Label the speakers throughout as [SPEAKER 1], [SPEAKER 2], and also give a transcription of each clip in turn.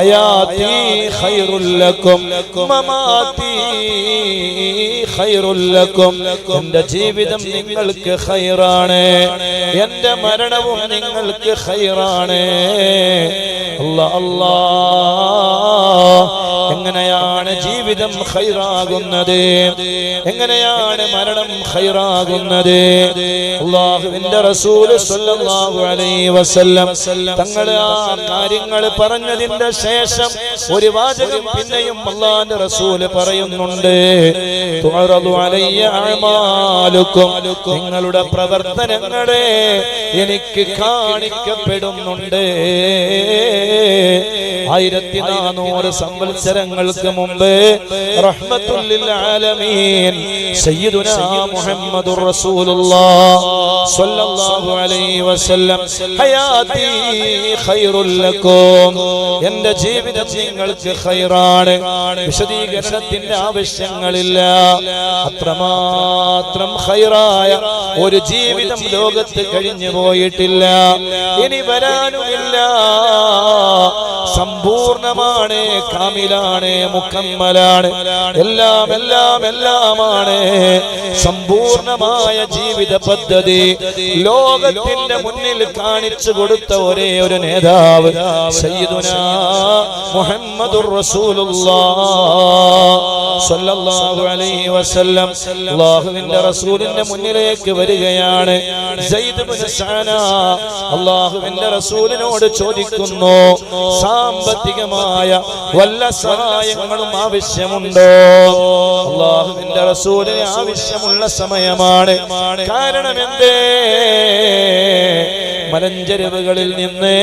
[SPEAKER 1] ഹയാത്തി مماتي خير لكم എന്റെ ജീവിതം നിങ്ങൾക്ക് ഖൈറാണ്. എന്റെ മരണവും നിങ്ങൾക്ക് ഖൈറാണ്. അല്ലാ അല്ലാ എങ്ങനെയാണ് ജീവിതം ഖൈറാകുന്നത്? എങ്ങനെയാണ് മരണം ഖൈറാകുന്നത്? അള്ളാഹുവിന്റെ റസൂൽ സല്ലല്ലാഹു അലൈഹി വസല്ലം ആ കാര്യങ്ങൾ പറഞ്ഞതിന്റെ ശേഷം ഒരു വാചകം പിന്നെയും അള്ളാഹിന്റെ റസൂൽ പറയുന്നുണ്ട്. അലയ്യ അഅമാലുക്കും. നിങ്ങളുടെ പ്രവർത്തനങ്ങളെ എനിക്ക് കാണിക്കപ്പെടുന്നുണ്ട്. ആയിരത്തി നാനൂറ് സംവത്സരങ്ങൾക്ക് മുമ്പ് റഹ്മത്തുല്ലിൽ ആലമീൻ സയ്യിദുനാ മുഹമ്മദുർ റസൂലുള്ളാഹ് സ്വല്ലല്ലാഹു അലൈഹി വസല്ലം ഹയാതി ഖൈറുൽ ലക്കും. എന്റെ ജീവിതം നിങ്ങൾക്ക് ഖൈറാണ്. വിശദീകരണത്തിന്റെ ആവശ്യങ്ങളില്ല. അത്രമാത്രം ഖൈറായ ഒരു ജീവിതം ലോകത്ത് കഴിഞ്ഞു പോയിട്ടില്ല. ഇനി വരാനുമില്ല. സമ്പൂർണമാണ് കാമിലാണ് മുക്കമ്മലാണ് എല്ലാം എല്ലാം എല്ലാമാണ്. സമ്പൂർണമായ ജീവിത പദ്ധതി ലോകത്തിന്റെ മുന്നിൽ കാണിച്ചു കൊടുത്ത ഒരേ ഒരു നേതാവ് സല്ലല്ലാഹു അലൈഹി വസല്ലം. റസൂലിന്റെ മുന്നിലേക്ക് വരികയാണ്. സയ്യിദ് ഇബ്നു റസൂലിനോട് ചോദിക്കുന്നു സാമ്പത്തികമായ വല്ല സഹായങ്ങളും ആവശ്യമുണ്ടോ? അള്ളാഹുവിന്റെ റസൂലിന് ആവശ്യമുള്ള സമയമാണ്. കാരണം എന്തേ? മലഞ്ചെരുവുകളിൽ നിന്ന്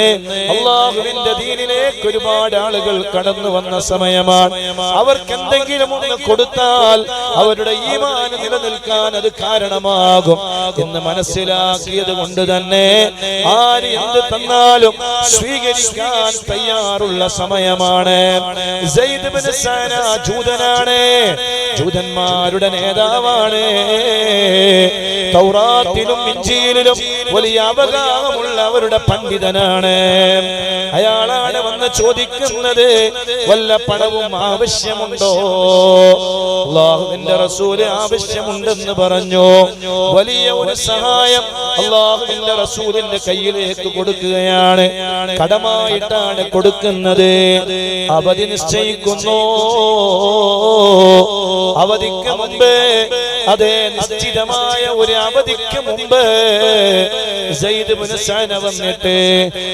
[SPEAKER 1] അള്ളാഹുവിന്റെ ദീനിലേക്ക് ഒരുപാട് ആളുകൾ കടന്നു വന്ന സമയമാണ്. അവർക്ക് എന്തെങ്കിലും ഒന്ന് കൊടുത്താൽ അവരുടെ ഈമാന് നിലനിൽക്കാൻ അത് കാരണമാകും എന്ന് മനസ്സിലാക്കിയത് കൊണ്ട് തന്നെ ആര് എന്ത് തന്നാലും സ്വീകരിക്കാൻ തയ്യാറുള്ള സമയമാണ്. ജൂതനാണ്. ജൂതന്മാരുടെ നേതാവാണ്. തൗറാത്തിലും ഇഞ്ചിയിലും വലിയ അവഗാഹമുള്ള അവരുടെ പണ്ഡിതനാണ്. അയാളാണ് വന്ന് ചോദിക്കുന്നത് വല്ല പണവും ആവശ്യമുണ്ടോ? അള്ളാഹുവിന്റെ റസൂൽ ആവശ്യമുണ്ടെന്ന് പറഞ്ഞു. വലിയ ഒരു സഹായം അള്ളാഹുവിന്റെ റസൂലിന്റെ കയ്യിലേക്ക് കൊടുക്കുകയാണ്. കടമായിട്ടാണ് കൊടുക്കുന്നത്. അവധി നിശ്ചയിക്കുന്നു. അവധിക്ക് മുമ്പ് അതെ നിശ്ചിതമായ ഒരു അവധിക്ക് മുമ്പ് വന്നിട്ട്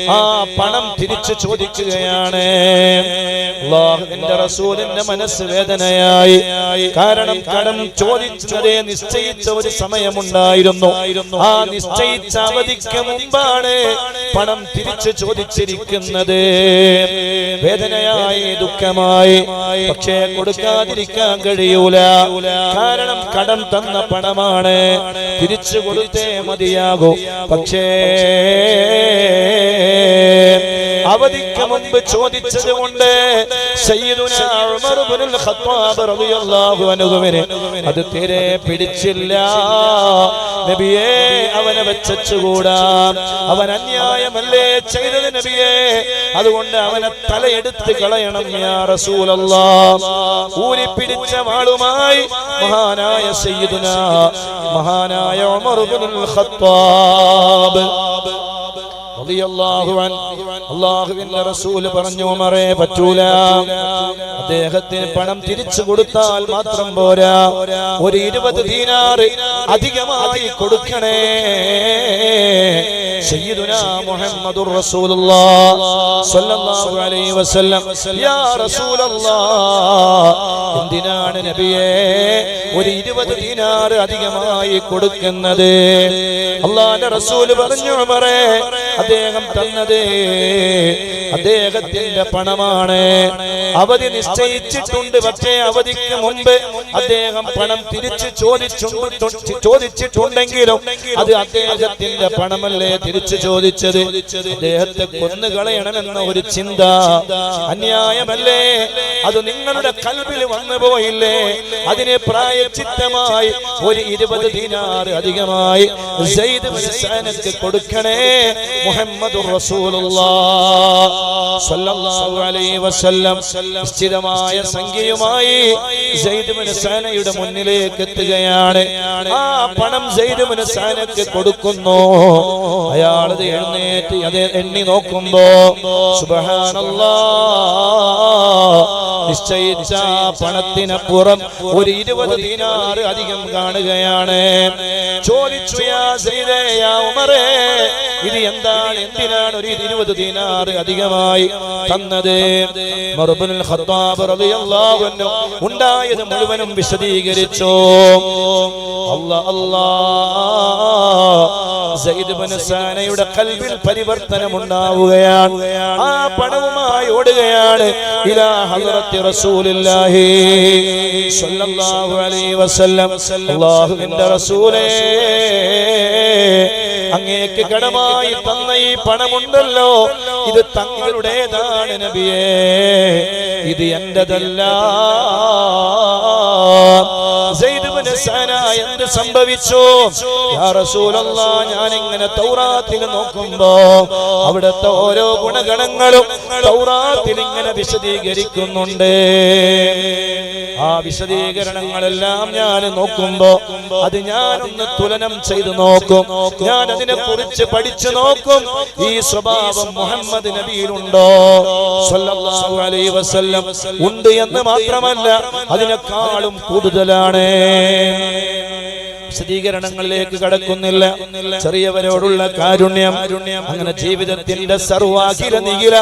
[SPEAKER 1] ആ പണം തിരിച്ചു ചോദിക്കുകയാണ്. റസൂലിന്റെ മനസ്സ് വേദനയായി. കാരണം കടം ചോദിച്ചതെ നിശ്ചയിച്ച ഒരു സമയമുണ്ടായിരുന്നു. ആ നിശ്ചയിച്ച അവധിക്ക് മുമ്പാണ് പണം തിരിച്ചു ചോദിച്ചിരിക്കുന്നത്. വേദനയായി ദുഃഖമായി. പക്ഷേ കൊടുക്കാതിരിക്കാൻ കഴിയൂല കാരണം കടം തന്ന പണമാണ്. തിരിച്ചു കൊടുത്തേ മതിയാകൂ. പക്ഷേ അവധിക്ക് മുമ്പ് ചോദിച്ചത് കൊണ്ട് അത് തീരെ പിടിച്ചില്ല. നബിയെ അവനെ വെച്ചുകൂടാ അവൻ അന്യായമല്ലേ ചെയ്തത് നബിയെ? അതുകൊണ്ട് അവനെ തലയെടുത്ത് കളയണം യാ റസൂലല്ലാഹ് ഊരി പിടിച്ച വാളുമായി മഹാനായ സയ്യിദുന മഹാനായ ഉമർ ഖത്താബ്. അള്ളാഹുവിന്റെ റസൂൽ പറഞ്ഞു മറേ പറ്റൂല. അദ്ദേഹത്തിന് പണം തിരിച്ചു കൊടുത്താൽ മാത്രം പോരാ. ഒരു ഇരുപത് ദീനാറ് അധികമായി കൊടുക്കണേ. സയ്യിദുനാ മുഹമ്മദുർ റസൂലുള്ളാഹ് സ്വല്ലല്ലാഹു അലൈഹി വസല്ലം. യാ റസൂലല്ലാഹ് എന്തിനാണ് നബിയേ ഒരു ഇരുപത് ദിനാറ് അധികമായി കൊടുക്കുന്നത്? അള്ളാന്റെ റസൂൽ പറഞ്ഞു ഉമറേ അദ്ദേഹം തന്നത്. അദ്ദേഹത്തിന്റെ പണമാണ്. അവധി നിശ്ചയിച്ചിട്ടുണ്ട്. പക്ഷേ അവധിക്ക് മുമ്പ് അദ്ദേഹം പണം തിരിച്ചു ചോദിച്ചു ചോദിച്ചിട്ടുണ്ടെങ്കിലും അത് അദ്ദേഹത്തിന്റെ പണമല്ലേ തിരിച്ചു ചോദിച്ചത്? അദ്ദേഹത്തെ കൊന്നുകളയണമെന്ന ഒരു ചിന്ത. അന്യായമല്ലേ? അത് നിങ്ങളുടെ കൽവിൽ വന്നു പോയില്ലേ? അതിനെ പ്രായച്ചിത്തമായി ഒരു ഇരുപത് ദിനാറ് അധികമായി കൊടുക്കണേ. മുഹമ്മദ് നിശ്ചിതമായ സംഖ്യയുമായി സഅനയുടെ മുന്നിലേക്ക് എത്തുകയാണ്. ആ പണം സഅനക്ക് കൊടുക്കുന്നു. അയാൾ അത് എഴുന്നേറ്റ് അത് എണ്ണി നോക്കുമ്പോ സുബ്ഹാനല്ലാ. നിശ്ചയിച്ച പണത്തിനപ്പുറം ഒരു ഇരുപത് ദിനാറ് അധികം കാണുകയാണ്. ചോദിച്ചു യാ സൈദേ യാ ഉമറേ. ഇത് എന്താണ്? എന്തിനാണ് ഒരു ഇരുപത് ദിനാർ അധികമായി തന്നത്? ഖത്താബ് റളിയല്ലാഹു അൻഹു ഉണ്ടായത് മുഴുവനും വിശദീകരിച്ചു? അല്ലാ അല്ലാ. ഇബ്നു സാനയുടെ പരിവർത്തനം ഉണ്ടാവുകയാണ്. ആ പണവുമായി ഓടുകയാണ് ഇലാ സ്വല്ലല്ലാഹു അലൈഹി വസല്ലം. അല്ലാഹുവിന്റെ റസൂലേ. അങ്ങേക്ക് കടമായി തന്ന ഈ പണമുണ്ടല്ലോ. ഇത് തങ്ങളുടേതാണ് നബിയേ. ഇത് എന്റേതല്ല. എന്ത് സംഭവിച്ചു? ഞാൻ ഇങ്ങനെ തൗറാത്തിൽ നോക്കുമ്പോ അവിടുത്തെ ഓരോ ഗുണഗണങ്ങളും തൗറാത്തിൽ ഇങ്ങനെ വിശദീകരിക്കുന്നുണ്ട്. ആ വിശദീകരണങ്ങളെല്ലാം ഞാൻ നോക്കുമ്പോ അത് ഞാനൊന്ന് തുലനം ചെയ്ത് നോക്കും. ഞാൻ അതിനെ കുറിച്ച് പഠിച്ചു നോക്കും. ഈ സ്വഭാവം മുഹമ്മദ് നബിയിലുണ്ടോ? വസല്ലം. ഉണ്ട് എന്ന് മാത്രമല്ല അതിനേക്കാളും കൂടുതലാണ്. വിശദീകരണങ്ങളിലേക്ക് കടക്കുന്നില്ല. ചെറിയവരോടുള്ള കാരുണ്യം അങ്ങനെ ജീവിതത്തിന്റെ സർവാഖില നികില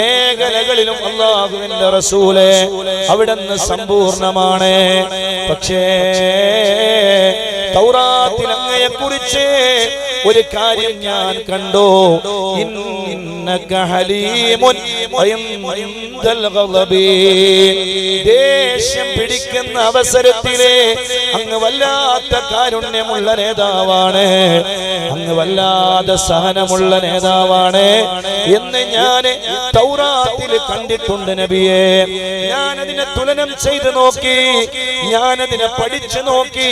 [SPEAKER 1] മേഖലകളിലും അള്ളാഹുവിന്റെ റസൂലെ അവിടുന്ന് സമ്പൂർണമാണ്. പക്ഷേ തൗറാത്തിൽ കുറിച്ച് ഒരു കാര്യം ഞാൻ കണ്ടോ. ദേഷ്യം പിടിക്കുന്ന അവസരത്തിലെ അങ്ങ് വല്ലാത്ത കാരുണ്യമുള്ള നേതാവാണ്. അങ്ങ് വല്ലാതെ സഹനമുള്ള നേതാവാണ്. എന്ന് ഞാൻ തൗറാത്തിൽ കണ്ടിട്ടുണ്ട് നബിയെ. ഞാനതിനെ തുലനം ചെയ്തു നോക്കി. ഞാനതിനെ പഠിച്ചു നോക്കി.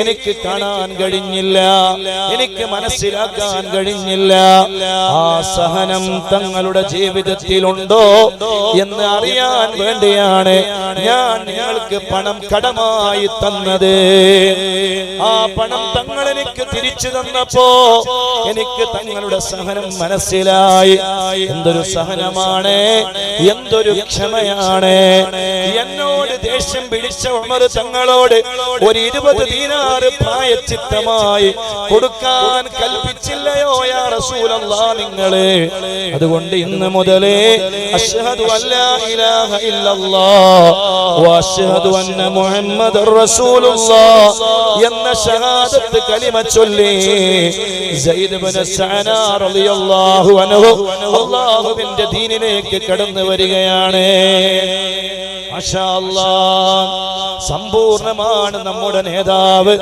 [SPEAKER 1] എനിക്ക് കാണാൻ കഴിഞ്ഞില്ല. എനിക്ക് മനസ്സിലാക്കാൻ കഴിഞ്ഞില്ല. ആ സഹനം തങ്ങളുടെ ജീവിതത്തിലുണ്ടോ എന്ന് അറിയാൻ വേണ്ടിയാണ് ഞാൻ നിങ്ങൾക്ക് പണം കടമായി തന്നത്. ആ പണം തങ്ങൾ എനിക്ക് തിരിച്ചു തന്നപ്പോ എനിക്ക് തങ്ങളുടെ സഹനം മനസ്സിലായി. എന്തൊരു സഹനമാണ്? എന്തൊരു ക്ഷമയാണ്. എന്നോട് ദേഷ്യം പിടിച്ച ഉമർ തങ്ങളോട് ഒരു ഇരുപത് ദീനാറ് പ്രായച്ചിത്തമായി കൊടുക്കാൻ കൽപ്പിച്ചില്ലയോ യാ നിങ്ങൾ? അതുകൊണ്ട് ഇന്ന് മുതലേ അഷ്ഹദു അന്ന എന്ന ഷഹാദത്ത് കലിമ ചൊല്ലി സയ്യിദ് റളിയല്ലാഹു അൻഹു അല്ലാഹുവിന്റെ ദീനിലേക്ക് കടന്നു വരികയാണ്. സമ്പൂർണമാണ് നമ്മുടെ നേതാവ്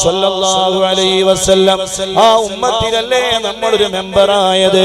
[SPEAKER 1] സ്വല്ലല്ലാഹു അലൈഹി വസല്ലം ആ ഉമ്മത്തിലല്ലേ നമ്മളൊരു മെമ്പറായത്